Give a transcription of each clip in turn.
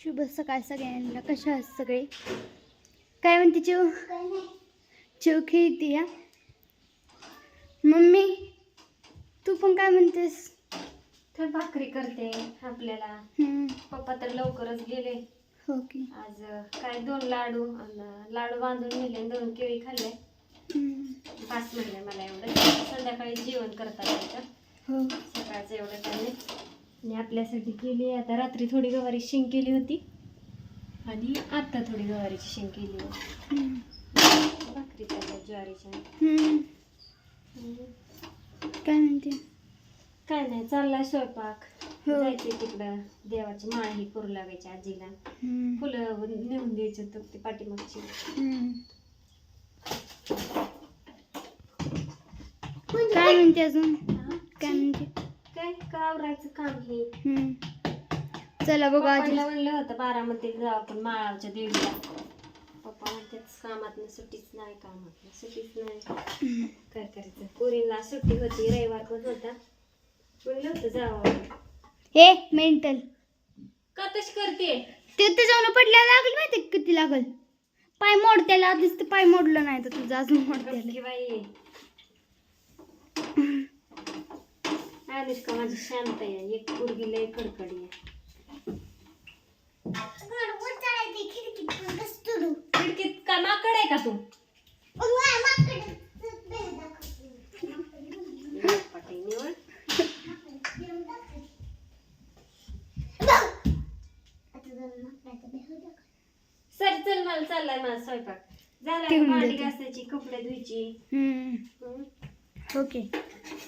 शुभ सकाळ सगळ्यांना. कशा आहात सगळे? काय म्हणते चिव चिव खेळते या मम्मी तू पण काय म्हणतेस? तर भाकरी करते आपल्याला. पप्पा तर लवकरच गेले. हो की. आज काय दोन लाडू लाडू बांधून नेले दोन केळी खाल्ले. पाच म्हणले मला एवढं. संध्याकाळी जेवण करतात हो. सकाळचं एवढं काय नाही. आणि आपल्यासाठी केली आता रात्री थोडी गवारी शेंग केली होती. आणि आता थोडी गवारीची शेंग केली होती. हम्म, भाकरी चालल्या ज्वारीच्या. काय म्हणते? काय नाही चाललाय स्वयंपाक. हो. जायचे तिकडं. देवाची माळ ही करू लागायची आजीला. फुलं नेऊन द्यायचं तर ते पाठीमागची. हम्म. काय म्हणते अजून? काय म्हणते? काय का आवरायचं काम हे. चला बघू आजी पप्पाला म्हणलं होतं बारामतीला जाऊ आपण माळावच्या देवीला पप्पा म्हणतात कामात सुट्टीच नाही कामात सुट्टीच नाही. काय करायचं? पोरीला सुट्टी होती रविवार पण होता. म्हणलं होतं जावं. हे मेंटल. का तशी करते? ते त्याच्यावर पडल्याला लागल माहिती किती लागल? पाय मोड त्याला आधीच ते पाय मोडलं नाही तर तुझं अजून मोड त्याला बाई. अनुष्का माझी शांत आहे. एक पोरगी लय कडकडी आहे. खिडकीत का माकड आहे का तू? सर चल मला चाललाय माझा स्वयंपाक. झाला भांडी. घासायची कपडे धुयची? ओके.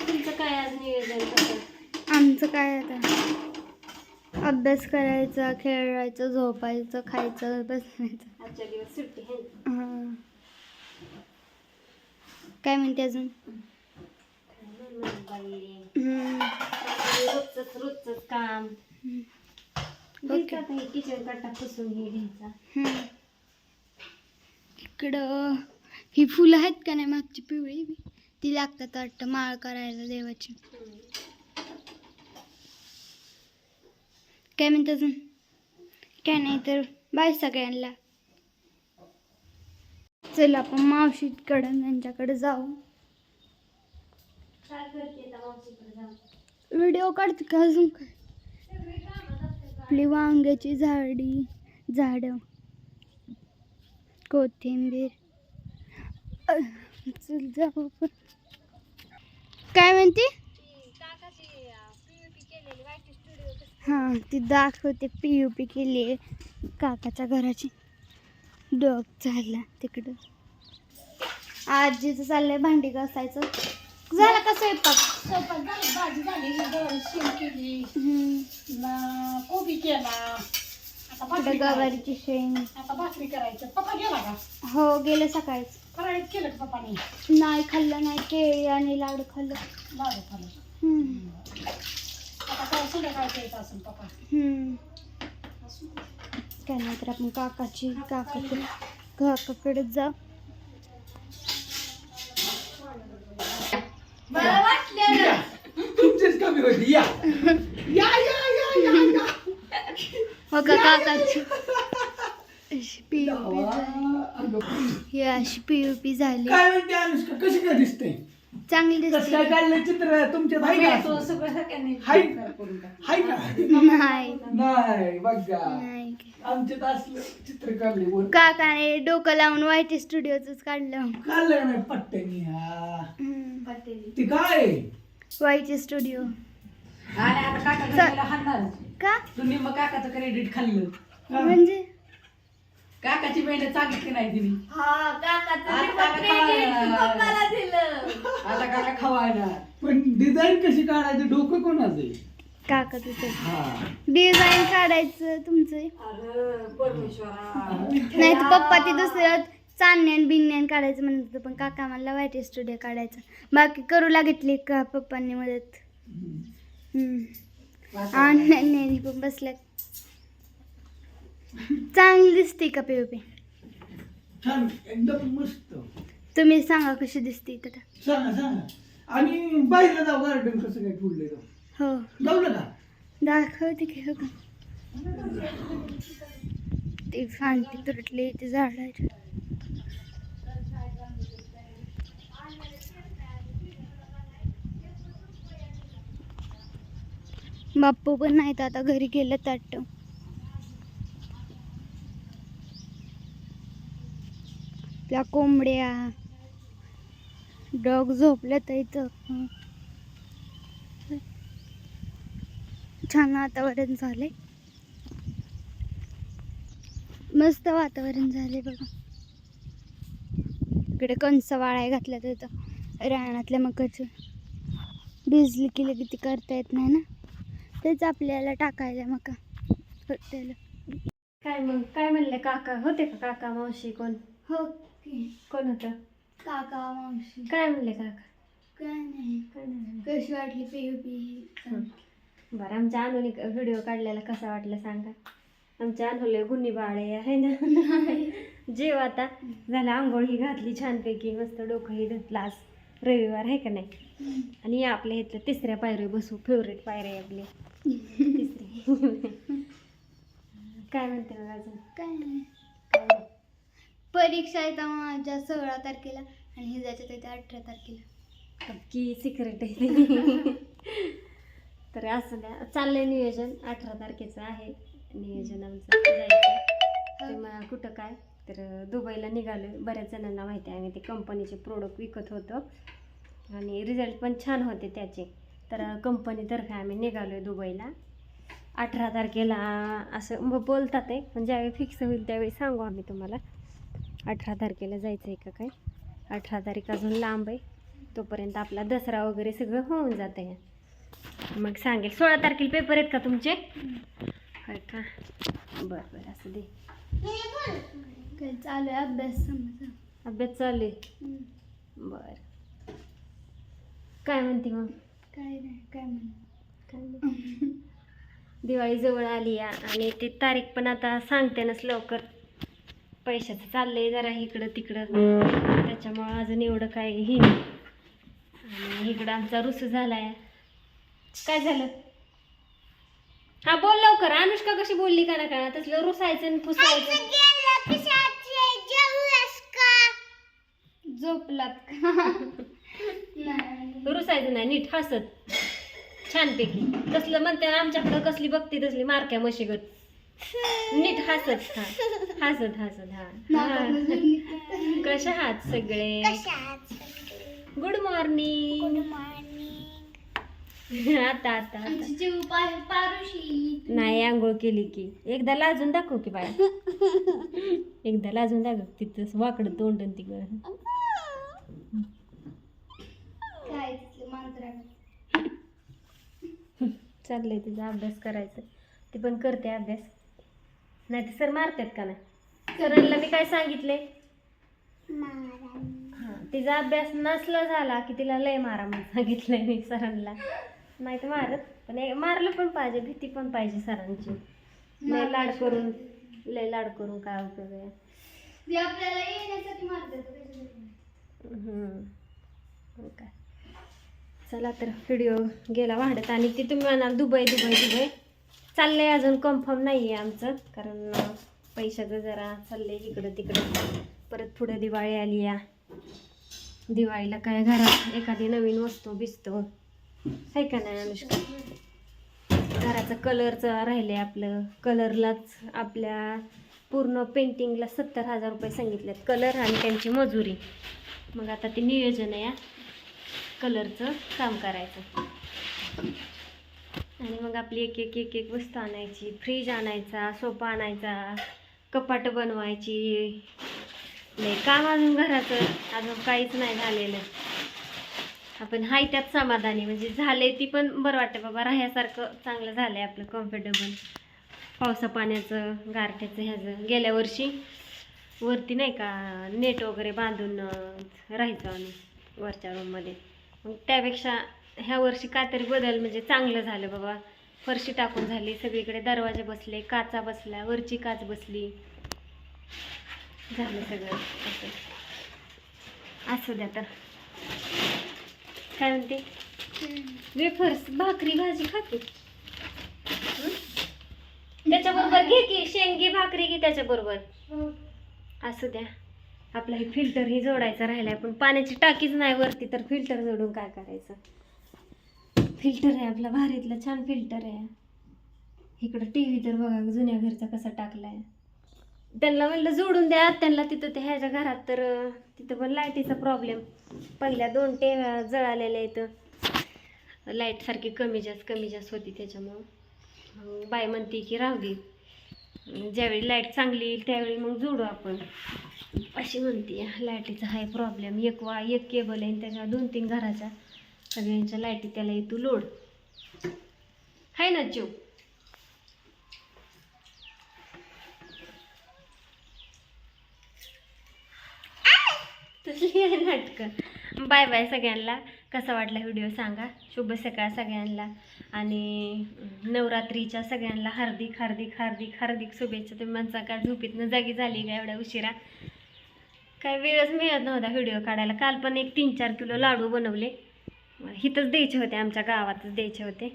तुमचं काय आज नियोजन कसं? आमचं काय आता? अभ्यास करायचा खेळायचं झोपायचं खायचं बसायचं. आजच्या दिवस सुट्टी आहे. ना? हा. काय म्हणते अजून. रोजच रोजच काम. किचन कट्टा पुसून हे घ्यायचा. इकडं ही फुलं आहेत का नाही मागची पिवळी? बी ती लागतात वाटतं माळ करायला देवाची. काय म्हणते अजून? काय नाही तर बाय सगळ्यांना. चला आपण मावशीकडं त्यांच्याकडे जाऊ. व्हिडिओ काढते का अजून काय? आपली वांग्याची झाडी झाडं कोथिंबीर. चल जाऊ आपण. काय म्हणते? हां ती दाखवते पी यू पी केली आहे. काकाच्या घराची. डॉग चालला तिकडं. आजीचं चाललंय भांडी घासायचं. झाला का स्वयंपाक? स्वयंपाक झाला. भाजी झाली शेंग केली. कोबी केला. करायची. गवारीची शेंग. आता भाकरी करायचं. पप्पा गेला का? हो गेलं सकाळीच. फराळीत केलं का पप्पाने? नाही खाल्लं नाही केळी आणि लाडू खाल्लं. लाडू खाल्लं. हम्म. आता काय संध्याकाळचं येत असेल पप्पा? हम्म. काय नाही तर आपण काकाची काकाकडे काकाकडे जा तुमचीच कमी होती या. अशी झाली. काय म्हणते अनुष्का? कशी काय दिसते? चांगली कसं काय दिसते काढलं चित्र? तुमच्यात आहे का? तो सगळं सगळ्यांनी हाय करून टाक. हाय का? नाही. नाही बघा. नाही आमच्यात असलं चित्र काढले वर. काकाने डोकं लावून वाईट स्टुडिओच काढलं काढलं. का नाही पट्ट्यानी हा. हम्म. ते काय? वाईट स्टुडिओ आणि आता काका का? तुम्ही मग काकाचं क्रेडिट खाल्लं म्हणजे? काकाची मेहनत सांगितली नाही तिने? हा काकाचं आता काका खावायला. दिलं. आता काका खवायला पण डिझाईन कशी काढायची? डोकं कोणाचं आहे? काका तुझं. हा. डिझाईन काढायचं तुमचं. अरे परमेश्वरा. नाही तर पप्पा ते दुसरं चांदण्यान बिन्यान काढायचं म्हणत होतं पण काका मला वाईट स्टुडिओ काढायचं. बाकी करू लागितली का पप्पांनी मदत? हम्म. आणि nanny पण बसल्या चांगली दिसते का छान एकदम मस्त. तुम्ही सांगा कशी दिसते तर. सांगा सांगा. आणि बाहेर जाऊ गार्डन कसं काय फुडले हो. जाऊ का? दाखवते की हो का? ती फांदी तुटली ती झाडाची बाप्पू पण नाहीत आता घरी गेलं ताट आपल्या कोंबड्या. डॉग झोपल्या तर इथं. छान वातावरण झाले मस्त वातावरण झाले बघा. इकडे कंस वाळाय घातल्या तर इथं. रानातल्या मकाचं. भिजली की लगेच ती करता येत नाही ना. तेच आपल्याला टाकायला मका. त्याला काय मग? काय म्हणले काका? होते का काका मावशी कोण? हो. कोण होतं? काका मावशी. काय म्हणले काका? काय नाही. काय नाही कशी वाटली पी बरं आमच्या अनुने व्हिडिओ काढलेला कसा वाटला सांगा? आमच्या अनुले गुन्ही बाळे आहे ना? जेव आता. झाला आंघोळ ही घातली छानपैकी मस्त डोकं ही धुतलं आज. रविवार आहे का नाही? आणि आपल्या इथलं तिसऱ्या पायरी बसू फेवरेट पायरी आहे आपली तिसरी काय म्हणते मग अजून? काय नाही. काय. परीक्षा आहे तर माझ्या सोळा तारखेला आणि हे जायचं ते अठरा तारखेला. की सिक्रेट आहे. तर असं द्या. चाललंय नियोजन. अठरा तारखेचं आहे नियोजन आमचं. जायचं. कुठं काय? तर दुबईला निघालो बऱ्याच जणांना माहिती आहे. आम्ही ते कंपनीचे प्रोडक्ट विकत होतो. आणि रिझल्ट पण छान होते त्याचे. तर कंपनीतर्फे आम्ही निघालो दुबईला. अठरा तारखेला असं मग बोलतात आहे पण ज्यावेळी फिक्स होईल त्यावेळी सांगू आम्ही तुम्हाला. अठरा तारखेला जायचं आहे का काय? अठरा तारीख अजून लांब आहे. तोपर्यंत आपला दसरा वगैरे सगळं होऊन जातं आहे मग सांगेल. सोळा तारखेला पेपर आहेत का तुमचे? काय का? बरं बरं असं दे. काय चालू आहे अभ्यास समजा? अभ्यास चालू आहे? बरं. काय म्हणते मग? काय नाही काय म्हणू. दिवाळी जवळ आली आहे आणि ती तारीख पण आता सांगते नस लवकर. पैशाचं चाललंय जरा इकडं तिकडं. त्याच्यामुळं अजून एवढं काय हे. आणि इकडं आमचा रुसू झालाय. काय झालं? हा बोल लवकर. अनुष्का कशी बोलली का ना का तसलं रुसायचं आणि फुसायचं. झोपलात का? रुसायचं नाही नीट हसत. छानपैकी. तसलं म्हणते आमच्याकडं कसली बघती तसली मारक्या म्हशीगत. नीट हसत हा हसत हसत हा. कशा आहात सगळे? गुड मॉर्निंग आता आता नाही आंघोळ केली की. एकदा लाजून दाखव की बाय एकदा लाजून दाखव तिथं वाकडं तोंड आणि तिकडं. चाललंय तिचा अभ्यास करायचं. ती पण करते अभ्यास. नाही ते सर मारतात का नाही? सरांना मी काय सांगितले? हा तिचा अभ्यास नसला झाला की तिला लय मारा म्हणून सांगितलंय मी सरांना. नाही तर मारत पण मारलं पण पाहिजे भीती पण पाहिजे सरांची. लय लाड करून लय लाड करून काय उपयोग आहे? आपल्याला येण्यासाठी मारतात. हो काय चला तर व्हिडिओ गेला वाढत आणि ती तुम्ही म्हणाल दुबई दुबई दुबई. चाललंय अजून कन्फर्म नाही आहे आमचं कारण पैशाचं जरा चाललंय इकडं तिकडं. परत पुढं दिवाळी आली या. दिवाळीला काय घरात एखादी नवीन वस्तू भिजतो आहे का नाही अनुष्का? घराचं कलरचं राहिले आपलं. कलरलाच आपल्या पूर्ण पेंटिंगला सत्तर हजार रुपये सांगितलेत. कलर आणि त्यांची मजुरी. मग आता ते नियोजन आहे कलरचं काम करायचं. आणि मग आपली एक एक एक एक वस्तू आणायची. फ्रीज आणायचा सोफा आणायचा कपाट बनवायची. नाही काम अजून घराचं. अजून काहीच नाही झालेलं. आपण हाय त्यात समाधानी. म्हणजे झाले ती पण बरं वाटतं बाबा राहण्यासारखं चांगलं झालंय आपलं कम्फर्टेबल पावसा पाण्याचं गारठ्याचं ह्याचं. गेल्या वर्षी वरती नाही का नेट वगैरे बांधून राहायचं राहायचो आम्ही वरच्या रूममध्ये मग त्यापेक्षा ह्या वर्षी काहीतरी बदल म्हणजे चांगलं झालं बाबा. फरशी टाकून झाली सगळीकडे दरवाजे बसले काचा बसल्या वरची काच बसली. झालं सगळं असं. असू द्या तर. काय म्हणते? वेफर्स भाकरी भाजी खाते. हं? त्याच्याबरोबर घे की शेंगी भाकरी भाकरी की त्याच्याबरोबर असू द्या. आपला हे फिल्टर जोडायचं राहिला आहे पण पाण्याची टाकीच नाही वरती तर फिल्टर जोडून काय करायचं? फिल्टर आहे आपला भारीतला छान फिल्टर आहे. इकडं टी व्ही तर बघा जुन्या घरचा कसा आहे त्यांना म्हणलं जोडून द्या त्यांना तिथं ते ह्याच्या घरात तर तिथं पण लाईटीचा प्रॉब्लेम. पहिल्या दोन टेव्या जळालेल्या आहेत. लाइट सारखी कमी जास्त कमी जास्त होती त्याच्यामुळं. बाय बाई म्हणते की राहू दे. ज्यावेळी लाइट चांगली येईल त्यावेळी मग जोडू आपण. अशी म्हणते लाईटीचा हाय प्रॉब्लेम एक वा एक केबल आहे आणि त्याच्या दोन तीन घराच्या सगळ्यांच्या लाईटी त्याला येतो लोड हाय ना चिव तसली आहे नाटकं. बाय बाय सगळ्यांना. कसा वाटला व्हिडिओ सांगा. शुभ सकाळ सगळ्यांना. आणि नवरात्रीच्या सगळ्यांना हार्दिक हार्दिक हार्दिक हार्दिक शुभेच्छा. तुम्ही माणसा काय झोपीतनं जागी झाली का एवढ्या उशिरा? काय वेळच मिळत नव्हता व्हिडिओ काढायला. काल पण एक तीन चार किलो लाडू बनवले. इथंच द्यायचे होते आमच्या गावातच द्यायचे होते.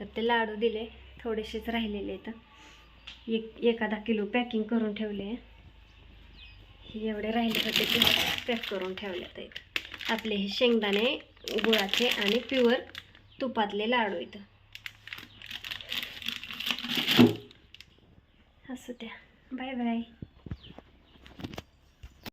तर ते लाडू दिले थोडेसेच राहिलेले तर एक एखादा किलो पॅकिंग करून ठेवले. हे एवढे राहिले होते ते पॅक करून ठेवले तर आपले हे शेंगदाणे गुळाचे आणि प्युअर तुपातले लाडू इथं. असू द्या. Bye bye